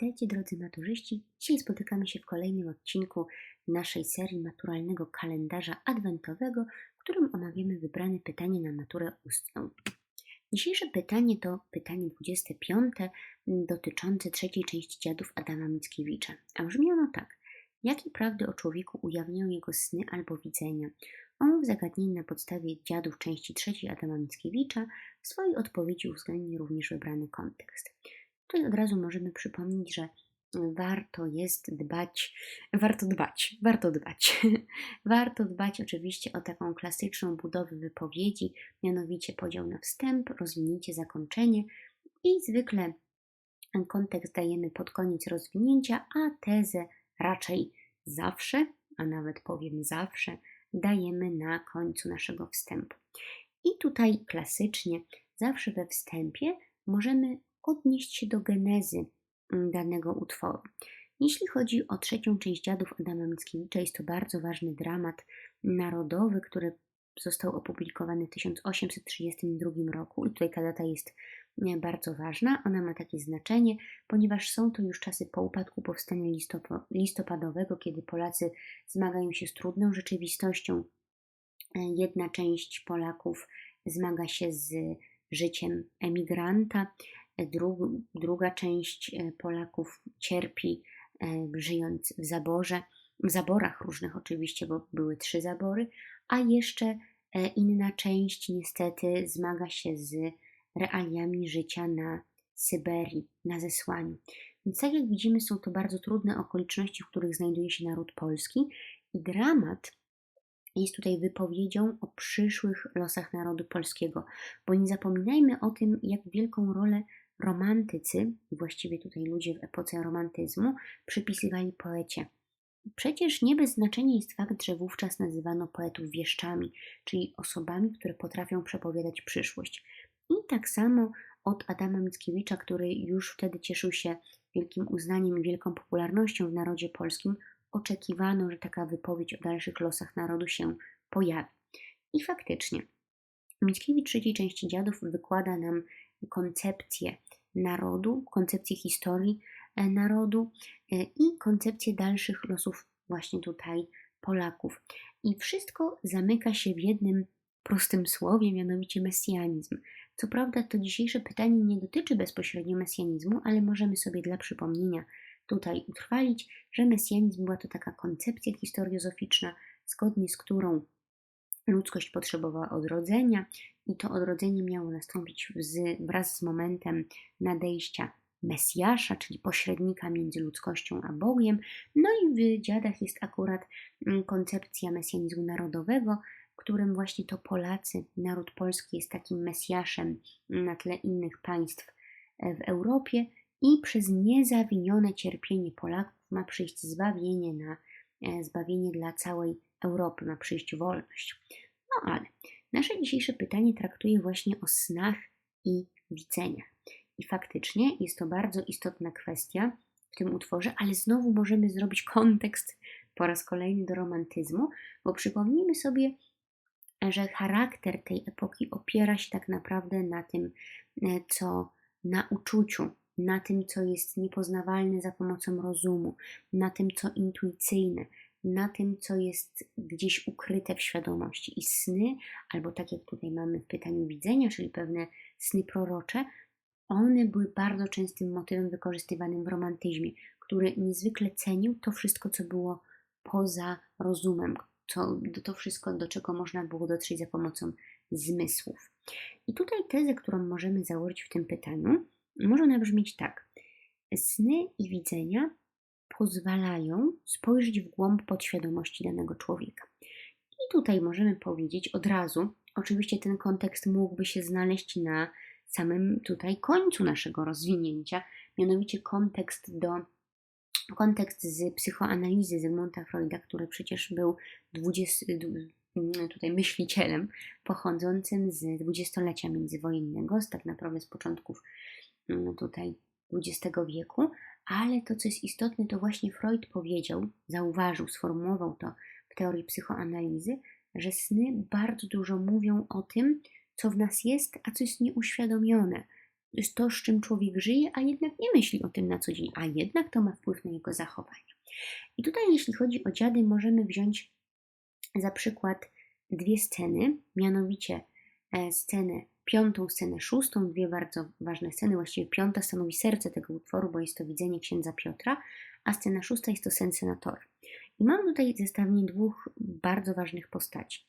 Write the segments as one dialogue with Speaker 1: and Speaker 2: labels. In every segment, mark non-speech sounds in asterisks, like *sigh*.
Speaker 1: Witajcie drodzy maturzyści. Dzisiaj spotykamy się w kolejnym odcinku naszej serii maturalnego kalendarza adwentowego, w którym omawiamy wybrane pytanie na maturę ustną. Dzisiejsze pytanie to pytanie 25 dotyczące trzeciej części dziadów Adama Mickiewicza. A brzmi ono tak. Jakie prawdy o człowieku ujawniają jego sny albo widzenia? Omów zagadnienie na podstawie dziadów części trzeciej Adama Mickiewicza. W swojej odpowiedzi uwzględni również wybrany kontekst. Tutaj od razu możemy przypomnieć, że warto jest dbać, warto dbać, warto dbać. *laughs* warto dbać oczywiście o taką klasyczną budowę wypowiedzi, mianowicie podział na wstęp, rozwinięcie, zakończenie i zwykle kontekst dajemy pod koniec rozwinięcia, a tezę raczej zawsze, a nawet powiem zawsze, dajemy na końcu naszego wstępu. I tutaj klasycznie, zawsze we wstępie możemy odnieść się do genezy mm, danego utworu. Jeśli chodzi o trzecią część Dziadów Adama Mickiewicza, jest to bardzo ważny dramat narodowy, który został opublikowany w 1832 roku i tutaj ta data jest bardzo ważna. Ona ma takie znaczenie, ponieważ są to już czasy po upadku powstania listopadowego, kiedy Polacy zmagają się z trudną rzeczywistością. E, jedna część Polaków zmaga się z życiem emigranta, Dru, druga część e, Polaków cierpi e, żyjąc w zaborze, w zaborach różnych oczywiście, bo były trzy zabory, a jeszcze e, inna część niestety zmaga się z realiami życia na Syberii, na zesłaniu. Więc tak jak widzimy, są to bardzo trudne okoliczności, w których znajduje się naród polski i dramat jest tutaj wypowiedzią o przyszłych losach narodu polskiego, bo nie zapominajmy o tym, jak wielką rolę romantycy, właściwie tutaj ludzie w epoce romantyzmu, przypisywali poecie. Przecież nie bez znaczenia jest fakt, że wówczas nazywano poetów wieszczami, czyli osobami, które potrafią przepowiadać przyszłość. I tak samo od Adama Mickiewicza, który już wtedy cieszył się wielkim uznaniem i wielką popularnością w narodzie polskim, oczekiwano, że taka wypowiedź o dalszych losach narodu się pojawi. I faktycznie, Mickiewicz trzeciej części Dziadów wykłada nam koncepcję narodu, koncepcję historii e, narodu e, i koncepcję dalszych losów właśnie tutaj Polaków. I wszystko zamyka się w jednym prostym słowie, mianowicie mesjanizm. Co prawda, to dzisiejsze pytanie nie dotyczy bezpośrednio mesjanizmu, ale możemy sobie dla przypomnienia tutaj utrwalić, że mesjanizm była to taka koncepcja historiozoficzna, zgodnie z którą ludzkość potrzebowała odrodzenia i to odrodzenie miało nastąpić z, wraz z momentem nadejścia Mesjasza, czyli pośrednika między ludzkością a Bogiem. No i w dziadach jest akurat mm, koncepcja mesjanizmu narodowego, którym właśnie to Polacy, naród polski jest takim Mesjaszem na tle innych państw e, w Europie i przez niezawinione cierpienie Polaków ma przyjść zbawienie na e, zbawienie dla całej Europy, ma przyjść wolność. No ale nasze dzisiejsze pytanie traktuje właśnie o snach i widzeniach. I faktycznie jest to bardzo istotna kwestia w tym utworze, ale znowu możemy zrobić kontekst po raz kolejny do romantyzmu, bo przypomnijmy sobie, że charakter tej epoki opiera się tak naprawdę na tym, e, co na uczuciu, na tym, co jest niepoznawalne za pomocą rozumu, na tym, co intuicyjne, na tym, co jest gdzieś ukryte w świadomości. I sny, albo tak jak tutaj mamy w pytaniu widzenia, czyli pewne sny prorocze, one były bardzo częstym motywem wykorzystywanym w romantyzmie, który niezwykle cenił to wszystko, co było poza rozumem, to, to wszystko, do czego można było dotrzeć za pomocą zmysłów. I tutaj tezę, którą możemy założyć w tym pytaniu, może ona brzmieć tak. Sny i widzenia pozwalają spojrzeć w głąb podświadomości danego człowieka. I tutaj możemy powiedzieć od razu, oczywiście ten kontekst mógłby się znaleźć na samym tutaj końcu naszego rozwinięcia, mianowicie kontekst do kontekst z psychoanalizy Zygmunta Freuda, który przecież był 20, tutaj myślicielem pochodzącym z dwudziestolecia międzywojennego, z tak naprawdę z początków mm, tutaj XX wieku, ale to, co jest istotne, to właśnie Freud powiedział, zauważył, sformułował to w teorii psychoanalizy, że sny bardzo dużo mówią o tym, co w nas jest, a co jest nieuświadomione. jest to, z czym człowiek żyje, a jednak nie myśli o tym na co dzień, a jednak to ma wpływ na jego zachowanie. I tutaj, jeśli chodzi o dziady, możemy wziąć za przykład dwie sceny, mianowicie e, scenę piątą, scenę szóstą, dwie bardzo ważne sceny. Właściwie piąta stanowi serce tego utworu, bo jest to widzenie księdza Piotra, a scena szósta jest to sen senatora. I mam tutaj zestawienie dwóch bardzo ważnych postaci.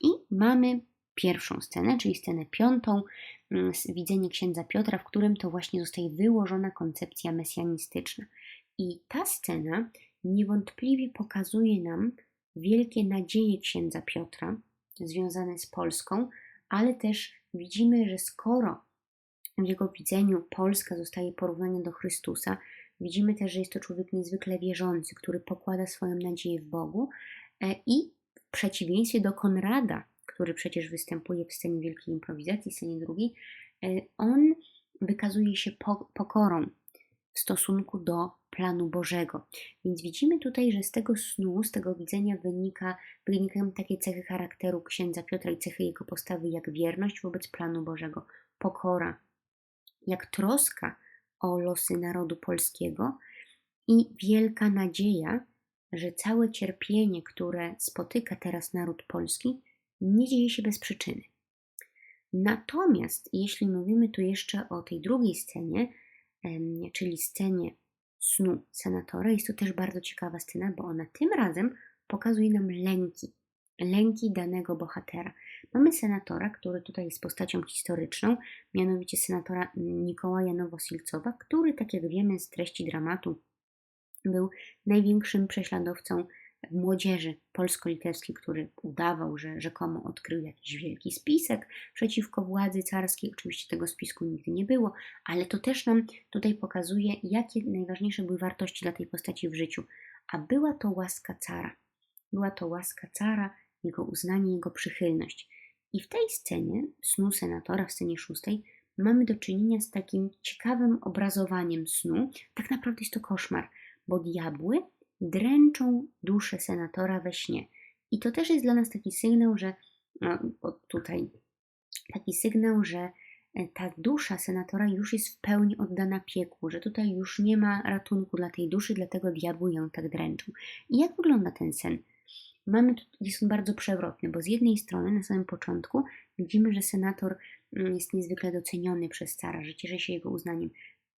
Speaker 1: I mamy pierwszą scenę, czyli scenę piątą, mm, widzenie księdza Piotra, w którym to właśnie zostaje wyłożona koncepcja mesjanistyczna. I ta scena niewątpliwie pokazuje nam wielkie nadzieje księdza Piotra związane z Polską, ale też widzimy, że skoro w jego widzeniu Polska zostaje porównana do Chrystusa, widzimy też, że jest to człowiek niezwykle wierzący, który pokłada swoją nadzieję w Bogu e, i w przeciwieństwie do Konrada, który przecież występuje w scenie wielkiej improwizacji, scenie drugiej, e, on wykazuje się pokorą w stosunku do planu Bożego. Więc widzimy tutaj, że z tego snu, z tego widzenia wynika, wynikają takie cechy charakteru księdza Piotra i cechy jego postawy, jak wierność wobec planu Bożego, pokora, jak troska o losy narodu polskiego i wielka nadzieja, że całe cierpienie, które spotyka teraz naród polski, nie dzieje się bez przyczyny. Natomiast jeśli mówimy tu jeszcze o tej drugiej scenie, czyli scenie snu senatora, jest to też bardzo ciekawa scena, bo ona tym razem pokazuje nam lęki, lęki danego bohatera. Mamy senatora, który tutaj jest postacią historyczną, mianowicie senatora Nikołaja Nowosilcowa, który, tak jak wiemy z treści dramatu, był największym prześladowcą młodzieży polsko-litewskiej, który udawał, że rzekomo odkrył jakiś wielki spisek przeciwko władzy carskiej. Oczywiście tego spisku nigdy nie było, ale to też nam tutaj pokazuje, jakie najważniejsze były wartości dla tej postaci w życiu. A była to łaska cara. Była to łaska cara, jego uznanie, jego przychylność. I w tej scenie, snu senatora, w scenie szóstej, mamy do czynienia z takim ciekawym obrazowaniem snu. Tak naprawdę jest to koszmar, bo diabły dręczą duszę senatora we śnie. I to też jest dla nas taki sygnał, że no, tutaj taki sygnał, że e, ta dusza senatora już jest w pełni oddana piekłu, że tutaj już nie ma ratunku dla tej duszy, dlatego diabły ją tak dręczą. I jak wygląda ten sen? Mamy tu, jest on bardzo przewrotny, bo z jednej strony na samym początku widzimy, że senator mm, jest niezwykle doceniony przez cara, że cieszy się jego uznaniem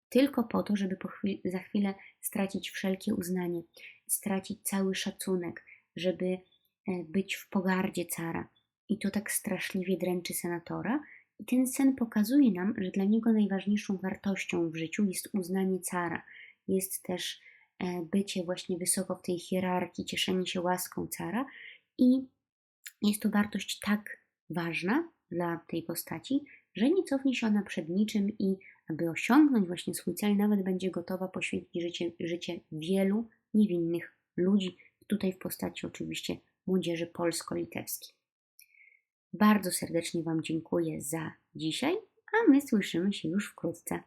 Speaker 1: tylko po to, żeby po chwili, za chwilę stracić wszelkie uznanie, stracić cały szacunek, żeby e, być w pogardzie cara. I to tak straszliwie dręczy senatora. I ten sen pokazuje nam, że dla niego najważniejszą wartością w życiu jest uznanie cara, jest też e, bycie właśnie wysoko w tej hierarchii, cieszenie się łaską cara. I jest to wartość tak ważna dla tej postaci, że nie cofnie się ona przed niczym i aby osiągnąć właśnie swój cel, nawet będzie gotowa poświęcić życie, życie wielu niewinnych ludzi, tutaj w postaci oczywiście młodzieży polsko-litewskiej. Bardzo serdecznie Wam dziękuję za dzisiaj, a my słyszymy się już wkrótce.